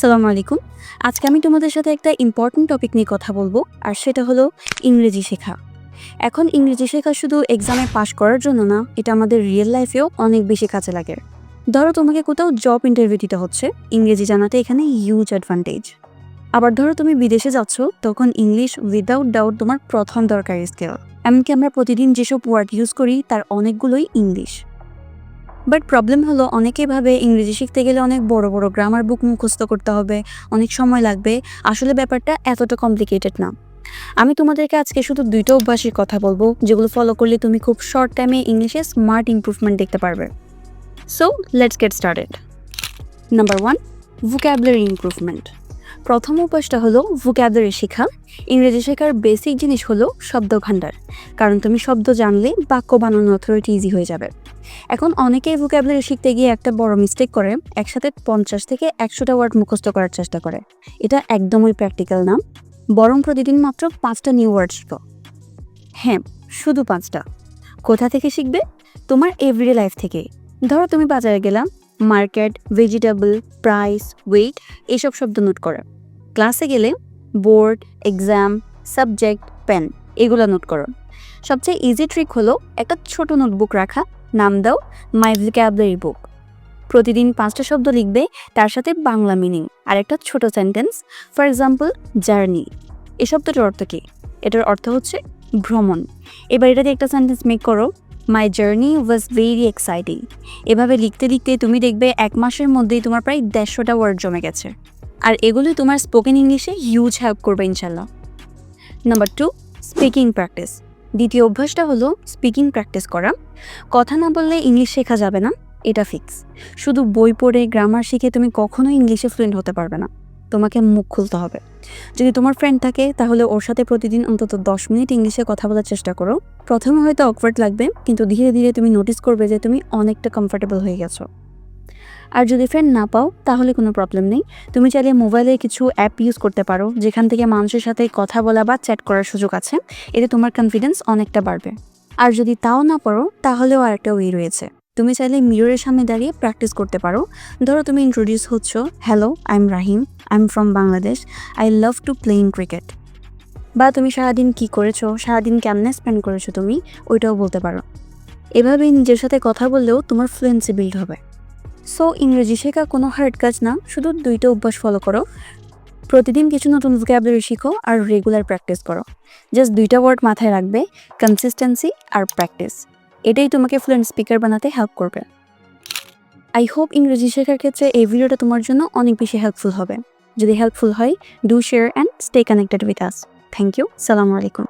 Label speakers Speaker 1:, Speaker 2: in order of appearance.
Speaker 1: সালাম আলাইকুম। আজকে আমি তোমাদের সাথে একটা ইম্পর্ট্যান্ট টপিক নিয়ে কথা বলব, আর সেটা হলো ইংরেজি শেখা। এখন ইংরেজি শেখা শুধু এক্সামে পাশ করার জন্য না, এটা আমাদের রিয়েল লাইফেও অনেক বেশি কাজে লাগে। ধরো তোমাকে কোথাও জব ইন্টারভিউ দিতে হচ্ছে, ইংরেজি জানাতে এখানে হিউজ অ্যাডভান্টেজ আবার ধরো তুমি বিদেশে যাচ্ছ, তখন ইংলিশ উইদাউট ডাউট তোমার প্রথম দরকারি স্কিল এমনকি আমরা প্রতিদিন যেসব ওয়ার্ড ইউজ করি, তার অনেকগুলোই ইংলিশ বাট প্রবলেম হলো অনেকে ভাবে ইংরেজি শিখতে গেলে অনেক বড় বড় গ্রামার বুক মুখস্থ করতে হবে, অনেক সময় লাগবে। আসলে ব্যাপারটা এতটা কমপ্লিকেটেড না। আমি তোমাদেরকে আজকে শুধু দুইটা অভ্যাসের কথা বলব, যেগুলো ফলো করলে তুমি খুব শর্ট টাইমে ইংলিশে স্মার্ট ইমপ্রুভমেন্ট দেখতে পারবে। So let's get started number one vocabulary improvement প্রথম অভ্যাসটা হলো ভোক্যাবলারি শেখা। ইংরেজি শেখার বেসিক জিনিস হলো শব্দ ভাণ্ডার কারণ তুমি শব্দ জানলে বাক্য বানানো অথরিটি ইজি হয়ে যাবে। এখন অনেকেই ভোক্যাবলারি শিখতে গিয়ে একটা বড় মিস্টেক করে, একসাথে পঞ্চাশ থেকে একশোটা ওয়ার্ড মুখস্থ করার চেষ্টা করে। এটা একদমই প্র্যাকটিক্যাল না, বরং প্রতিদিন মাত্র পাঁচটা নিউ ওয়ার্ড শিখো। হ্যাঁ শুধু পাঁচটা। কোথা থেকে শিখবে? তোমার এভরিডে লাইফ থেকে। ধরো তুমি বাজারে গেলাম মার্কেট ভেজিটেবল প্রাইস ওয়েট এসব শব্দ নোট করো। ক্লাসে গেলে বোর্ড এক্সাম সাবজেক্ট পেন এগুলো নোট করো। সবচেয়ে ইজি ট্রিক হলো একটা ছোট নোটবুক রাখা নাম দাও মাই ভোক্যাবলারি বুক প্রতিদিন পাঁচটা শব্দ লিখবে, তার সাথে বাংলা মিনিং আর একটা ছোট সেন্টেন্স ফর এক্সাম্পল জার্নি এ শব্দটার অর্থ কী? এটার অর্থ হচ্ছে ভ্রমণ। এবার এটা দিয়ে একটা সেন্টেন্স মেক করো। My journey was very exciting এভাবে লিখতে লিখতে তুমি দেখবে এক মাসের মধ্যেই তোমার প্রায় দেড়শোটা ওয়ার্ড জমে গেছে। আর এগুলো তোমার স্পোকেন ইংলিশে হিউজ হেল্প করবে ইনশাল্লাহ। নাম্বার টু স্পিকিং প্র্যাকটিস দ্বিতীয় অভ্যাসটা হলো স্পিকিং প্র্যাকটিস করা। কথা না বললে ইংলিশ শেখা যাবে না, এটা ফিক্স শুধু বই পড়ে গ্রামার শিখে তুমি কখনোই ইংলিশে ফ্লুয়েন্ট হতে পারবে না, তোমাকে মুখ খুলতে হবে। যদি তোমার ফ্রেন্ড থাকে, তাহলে ওর সাথে প্রতিদিন অন্তত দশ মিনিট ইংলিশে কথা বলার চেষ্টা করো। প্রথমে হয়তো অকওয়ার্ড লাগবে, কিন্তু ধীরে ধীরে তুমি নোটিস করবে যে তুমি অনেকটা কমফোর্টেবল হয়ে গেছো। আর যদি ফ্রেন্ড না পাও, তাহলে কোনো প্রবলেম নেই। তুমি চাইলে মোবাইলে কিছু অ্যাপ ইউজ করতে পারো, যেখান থেকে মানুষের সাথে কথা বলা বা চ্যাট করার সুযোগ আছে। এতে তোমার কনফিডেন্স অনেকটা বাড়বে। আর যদি তাও না পারো, তাহলেও আরেকটা ওয়ে রয়েছে। তুমি চাইলে মিররের সামনে দাঁড়িয়ে প্র্যাকটিস করতে পারো। ধরো তুমি ইন্ট্রোডিউস হচ্ছ hello I am Rahim I am from Bangladesh I love to play in cricket বা তুমি সারাদিন কি করেছ, সারাদিন কেমনে স্পেন্ড করেছ তুমি, ওইটাও বলতে পারো। এভাবেই নিজের সাথে কথা বললেও তোমার ফ্লুয়েন্সি বিল্ড হবে। সো ইংরেজি শেখা কোনো হার্ড কাজ না, শুধু দুইটা অভ্যাস ফলো করো। প্রতিদিন কিছু নতুন ভোক্যাবলারি শিখো আর রেগুলার প্র্যাকটিস করো। জাস্ট দুইটা ওয়ার্ড মাথায় রাখবে কনসিস্টেন্সি আর প্র্যাকটিস এটাই তোমাকে ফ্লুয়েন্ট স্পিকার বানাতে হেল্প করবে। আই হোপ ইংরেজি শেখার ক্ষেত্রে এই ভিডিওটা তোমার জন্য অনেক বেশি হেল্পফুল হবে। যদি হেল্পফুল হয় do share and stay connected with us thank you সালামু আলাইকুম।